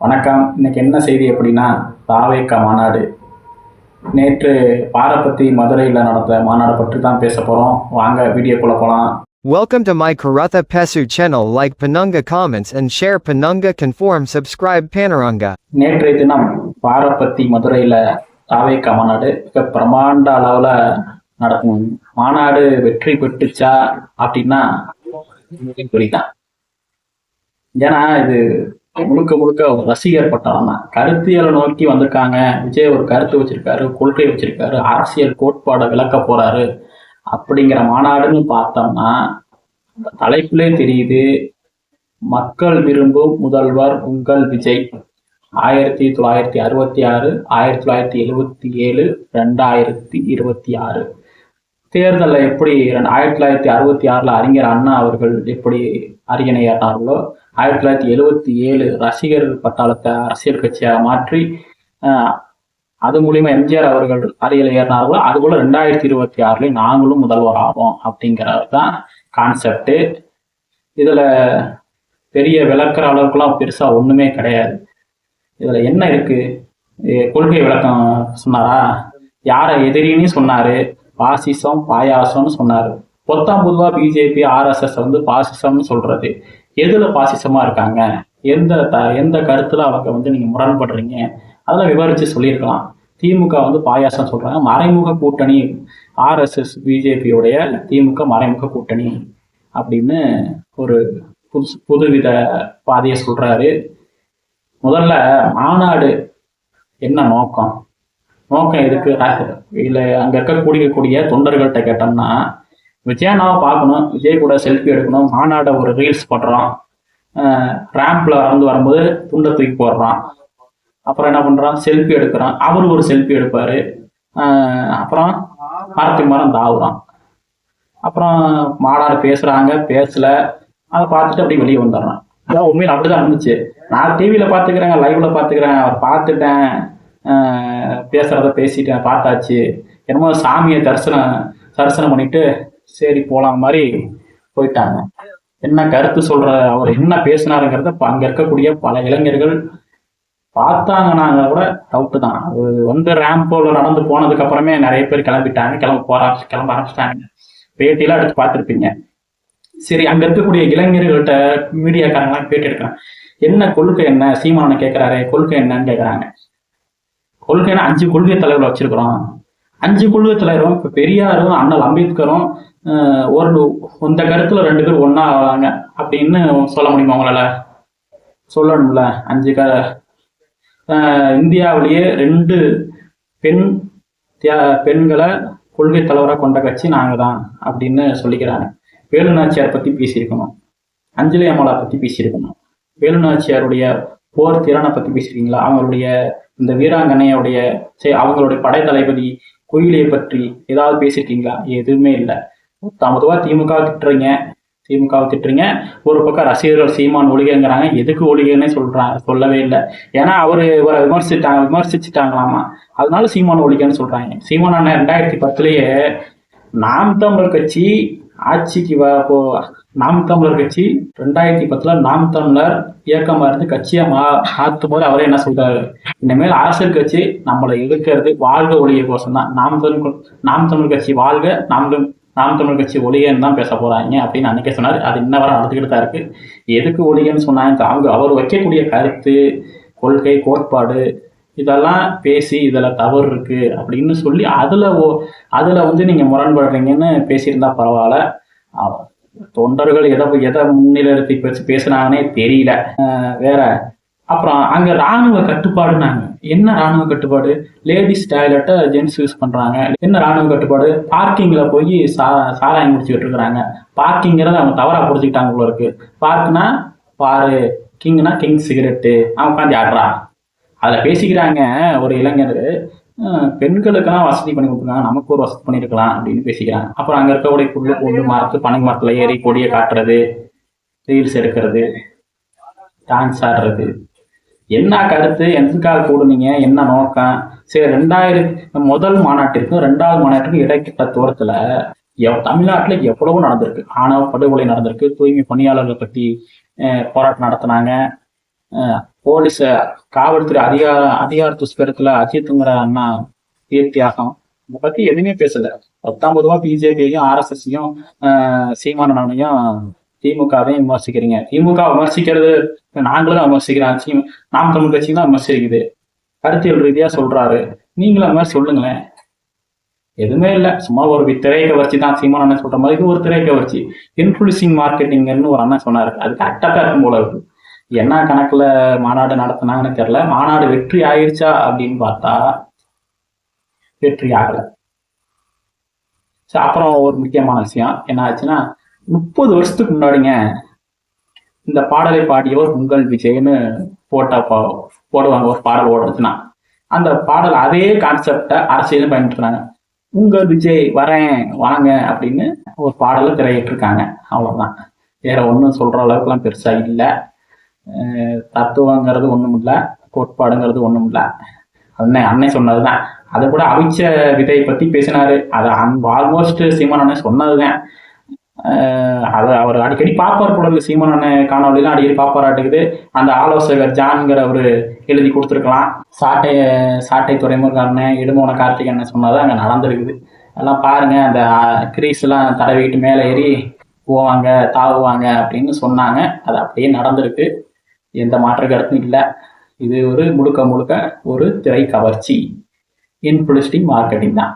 வணக்கம். இன்னைக்கு என்ன செய்தி அப்படின்னா தாவேக்கா மாநாடு. நேற்று பாரபத்தி மதுரையில் நடந்த மாநாடு பற்றி தான் பேச போகிறோம் வாங்க வீடியோக்குள்ளே போகலாம் Welcome to my Karatha Pesu channel. Like Panunga comments and share Panunga conform subscribe Panarunga. நேற்றைய தினம் பாரபத்தி மதுரையில் தாவேக்கா மாநாடு மிக பிரமாண்ட அளவில் நடக்கும். மாநாடு வெற்றி பெற்றுச்சா அப்படின்னா புரியுதான் ஏன்னா இது முழுக்க முழுக்க ரசிகர் பட்டாளம் தான் கருத்தியலை நோக்கி வந்திருக்காங்க. விஜய் ஒரு கருத்து வச்சிருக்காரு கொள்கை வச்சிருக்காரு அரசியல் கோட்பாடை விளக்க போறாரு. அப்படிங்கிற மாநாடுன்னு பார்த்தோம்னா தலைப்பிலே தெரியுது மக்கள் விரும்பும் முதல்வர் உங்கள் விஜய். ஆயிரத்தி தொள்ளாயிரத்தி அறுபத்தி ஆறு ஆயிரத்தி தொள்ளாயிரத்தி எழுபத்தி ஏழு ரெண்டாயிரத்தி இருபத்தி ஆறு. தேர்தலில் எப்படி ரெண்டு- ஆயிரத்தி தொள்ளாயிரத்தி அறுபத்தி ஆறில் அறிஞர் அண்ணா அவர்கள் எப்படி அரியணை ஏறினார்களோ ஆயிரத்தி தொள்ளாயிரத்தி எழுபத்தி ஏழு ரசிகர் பட்டாளத்தை அரசியல் கட்சியாக மாற்றி அது மூலியமா எம்ஜிஆர் அவர்கள் அரியணை ஏறினார்களோ அதுபோல ரெண்டாயிரத்தி இருபத்தி ஆறுலயும் நாங்களும் முதல்வர் ஆவோம் அப்படிங்கிறது தான் கான்செப்ட் இதுல பெரிய விளக்குற அளவுக்குலாம் பெருசா ஒண்ணுமே கிடையாது. இதுல என்ன இருக்கு? கொள்கை விளக்கம் சொன்னாரா? யாரை எதிரின்னு சொன்னாரு? பாசிசம் பாயாசம்னு சொன்னாரு. பொத்தாம் பொதுவா பிஜேபி ஆர்எஸ்எஸ் வந்து பாசிசம்னு சொல்றது. எதுல பாசிசமா இருக்காங்க? எந்த த எந்த கருத்துல அவங்க வந்து நீங்க முரண்படுறீங்க? அதெல்லாம் விவரிச்சு சொல்லியிருக்கலாம். திமுக வந்து பாயாசம் சொல்றாங்க. மறைமுக கூட்டணி ஆர்எஸ்எஸ் பிஜேபியோடைய திமுக மறைமுக கூட்டணி அப்படின்னு ஒரு புதுசு புதுவித பாதையை சொல்றாரு. முதல்ல மாநாடு என்ன நோக்கம்? நோக்கம் எதுக்கு? இல்லை அங்கே இருக்கக்கூடிய கூடிய தொண்டர்கள்ட்ட கேட்டோம்னா விஜயானாவை பார்க்கணும் விஜய் கூட செல்ஃபி எடுக்கணும் மாநாட ஒரு ரீல்ஸ் போடுறான் ரேம்ப்ல வந்து வரும்போது துண்டை தூக்கி போடுறான். அப்புறம் என்ன பண்றான்? செல்ஃபி எடுக்கிறான். அவர் ஒரு செல்ஃபி எடுப்பாரு. அப்புறம் மரத்துக்கு மரம் தாவுறான். அப்புறம் மாநாடு பேசுறாங்க பேசல. அதை பார்த்துட்டு அப்படியே வெளியே வந்துடுறான். அதான் உண்மையில் அப்படிதான் இருந்துச்சு. நான் டிவியில பார்த்துக்கிறேன் லைவ்ல பார்த்துக்கிறேன் அவர் பார்த்துட்டேன். ஆஹ் பேசுறத பேசிட்டேன் பார்த்தாச்சு. என்னமோ சாமியை தரிசனம் தரிசனம் பண்ணிட்டு சரி போலாம் மாதிரி போயிட்டாங்க. என்ன கருத்து சொல்ற அவர் என்ன பேசினாருங்கிறத அங்க இருக்கக்கூடிய பல இளைஞர்கள் பார்த்தாங்கன்னாங்க கூட டவுட்டு தான். அது வந்து ரேம்போல நடந்து போனதுக்கு அப்புறமே நிறைய பேர் கிளம்பிட்டாங்க. கிளம்ப போற கிளம்ப ஆரம்பிச்சிட்டாங்க. பேட்டியெல்லாம் எடுத்து பார்த்துருப்பீங்க. சரி அங்க இருக்கக்கூடிய இளைஞர்கள்ட்ட மீடியாக்காரங்களாம் பேட்டி எடுக்கிறாங்க என்ன கொள்கை என்ன? சீமானனை கேட்கிறாரு கொள்கை என்னன்னு கேட்கறாங்க கொள்கைன்னா அஞ்சு கொள்கை தலைவர்கள் வச்சிருக்கிறோம். அஞ்சு கொள்கை தலைவரும் இப்ப பெரியாரும் அண்ணல் அம்பேத்கரும் ஒரு இந்த கருத்துல ரெண்டு பேரும் ஒன்னா ஆவாங்க. அப்படின்னு சொல்ல முடியுமா உங்களால? சொல்லணும்ல அஞ்சு க இந்தியாவிலேயே ரெண்டு பெண் தியா- பெண்களை கொள்கை தலைவராக கொண்ட கட்சி நாங்கள் தான் அப்படின்னு சொல்லிக்கிறாங்க. வேலுநாச்சியார் பற்றி பேசியிருக்கணும். அஞ்சலி அமலா பற்றி பேசியிருக்கணும். வேலுநாச்சியாருடைய போர் திறனை பற்றி பேசியிருக்கீங்களா அவங்களுடைய இந்த வீராங்கனையுடைய சரி, அவங்களுடைய படை தளபதி குயிலியை பற்றி ஏதாவது பேசியிருக்கீங்களா எதுவுமே இல்லை. தாமதமாக திமுக திட்டுறீங்க. திமுக திட்டுறீங்க. ஒரு பக்கம் ரசிகர்கள் சீமான் ஒழிகங்கிறாங்க. எதுக்கு ஒழிகன்னே சொல்றாங்க சொல்லவே இல்லை. ஏன்னா அவர் இவரை விமர்சிட்டாங்க விமர்சிச்சுட்டாங்களாமா? அதனால சீமான் ஒழிகன்னு சொல்றாங்க. சீமான் அண்ணன் ரெண்டாயிரத்தி பத்துலேயே நாம் தமிழர் கட்சி ஆட்சிக்கு வ நாம் தமிழர் கட்சி ரெண்டாயிரத்தி பத்துல நாம் தமிழர் இயக்கமா இருந்து கட்சியை மா மாற்றும் போது அவரே என்ன சொல்றாரு? இனிமேல் அரசியல் கட்சி நம்மளை எதிர்க்கிறது வாழ்க ஒழிய கோஷம் தான். நாம் தமிழ் நாம் தமிழ் கட்சி வாழ்க நாம் நாம் தமிழ் கட்சி ஒளியன்னு தான் பேச போகிறாங்க அப்படின்னு அன்றைக்கே சொன்னார். அது இன்ன வரை நடந்துக்கிட்டு தான் இருக்குது எதுக்கு ஒளியன்னு சொன்னாங்க? அவங்க அவர் வைக்கக்கூடிய கருத்து கொள்கை கோட்பாடு இதெல்லாம் பேசி இதில் தவறு இருக்குது அப்படின்னு சொல்லி அதில் ஓ அதில் வந்து நீங்கள் முரண்படுறீங்கன்னு பேசியிருந்தா பரவாயில்ல. தொண்டர்கள் எதை எதை முன்னிலைப்படுத்தி பேசி பேசுனாங்கன்னே தெரியல. வேற அப்புறம் அங்கே ராணுவ கட்டுப்பாடுனாங்க. என்ன ராணுவ கட்டுப்பாடு? லேடிஸ் டாய்லெட்டை ஜென்ஸ் யூஸ் பண்ணுறாங்க என்ன ராணுவ கட்டுப்பாடு? பார்க்கிங்கில் போய் சா சாராயம் குடிச்சிக்கிட்டு இருக்கிறாங்க. பார்க்கிங்கிறத அவங்க தவறாக பிடிச்சிக்கிட்டாங்க போல இருக்கு. பார்க்னா பாரு கிங்னா கிங் சிகரெட்டு அவன் உட்காந்து ஆடுறான் அதில் பேசிக்கிறாங்க ஒரு இளைஞர். பெண்களுக்கெல்லாம் வசதி பண்ணி கொடுத்துருக்காங்க நமக்கு ஒரு வசதி பண்ணியிருக்கலாம் அப்படின்னு பேசிக்கிறாங்க. அப்புறம் அங்கே இருக்கக்கூடிய புல்லு பூண்டு மரத்து பனை மரத்தில் ஏறி கொடியை காட்டுறது ரீல்ஸ் எடுக்கிறது டான்ஸ் ஆடுறது. என்ன கருத்து எதுக்காக கூடுனீங்க என்ன நோக்கம்? சரி ரெண்டாயிரம் முதல் மாநாட்டிற்கும் ரெண்டாவது மாநாட்டிற்கும் இடைக்கிட்ட தூரத்துல எவ் தமிழ்நாட்டில் எவ்வளவோ நடந்திருக்கு. ஆணவ படுகொலை நடந்திருக்கு தூய்மை பணியாளர்கள் பற்றி போராட்டம் நடத்தினாங்க. அஹ், போலீஸ காவல்துறை அதிகார அதிகார துஷ்பிரத்துல அஜித்துங்கிற அண்ணா கீர்த்தியாகம். இதை பற்றி எதுவுமே பேசலை. பத்தாம் ரூபா பிஜேபியையும் ஆர்எஸ்எஸ்ஸையும் சீமானனையும் திமுகவையும் விமர்சிக்கிறீங்க. திமுக விமர்சிக்கிறது நாங்களும் விமர்சிக்கிறோம். நாம் தமிழ் கட்சியும் தான் விமர்சிக்குது கருத்தியல் ரீதியா சொல்றாரு. நீங்களும் அந்த மாதிரி சொல்லுங்களேன். எதுவுமே இல்லை. சும்மா ஒரு திரையை திரை கவர்ச்சி தான். சீமான் அண்ணன் சொல்ற மாதிரி இது ஒரு திரை கவர்ச்சி இன்ஃபுளுசிங் மார்க்கெட்டிங்னு ஒரு அண்ணன் சொன்னாரு. அது கரெக்டாக தான் இருக்கும் போல இருக்கு. என்ன கணக்குல மாநாடு நடத்துனாங்கன்னு தெரியல. மாநாடு வெற்றி ஆயிருச்சா அப்படின்னு பார்த்தா வெற்றி ஆகலை. அப்புறம் ஒரு முக்கியமான விஷயம். என்ன ஆச்சுன்னா முப்பது வருஷத்துக்கு முன்னாடிங்க இந்த பாடலை பாடியவர் உங்கள் விஜய்னு போட்டா போடுவாங்க. ஒரு பாடல் ஓடுறதுன்னா. அந்த பாடல் அதே கான்செப்டை அரசியலும் பயன்படுத்துறாங்க. உங்கள் விஜய் வரேன் வாங்க அப்படின்னு ஒரு பாடலை திரையிட்டிருக்காங்க. அவ்வளோதான் வேற ஒன்றும் சொல்கிற அளவுக்குலாம் பெருசாக இல்லை. தத்துவங்கிறது ஒன்றும் இல்லை. கோட்பாடுங்கிறது ஒன்றும் இல்லை. அண்ணன் அண்ணன் சொன்னதுதான். அதை கூட அவிச்ச விதையை பற்றி பேசினாரு. அது ஆல்மோஸ்ட் சீமான் அண்ணன் சொன்னதுதான். தான் அது அவர் அடிக்கடி பார்ப்பார் கூட சீமன் சீமான் அண்ணன் காணொலிலாம் அடிக்கடி பார்ப்பாராட்டுக்குது அந்த ஆலோசகர் ஜான்கிற அவர் எழுதி கொடுத்துருக்கலாம். சாட்டை சாட்டை துறைமுக அண்ணன் இடுமோன கார்த்திக் அண்ணன் சொன்னது அங்கே நடந்திருக்குது. எல்லாம் பாருங்க அந்த கிரீஸ்லாம் தடவிக்கிட்டு தடவிட்டு மேலே ஏறி போவாங்க தாவுவாங்க அப்படின்னு சொன்னாங்க. அது அப்படியே நடந்திருக்கு. எந்த மாற்று கருத்தும் இல்லை. இது ஒரு முழுக்க முழுக்க ஒரு திரை கவர்ச்சி. இன்ஃபுளுஸ்டிங் மார்க்கெட்டிங் தான்.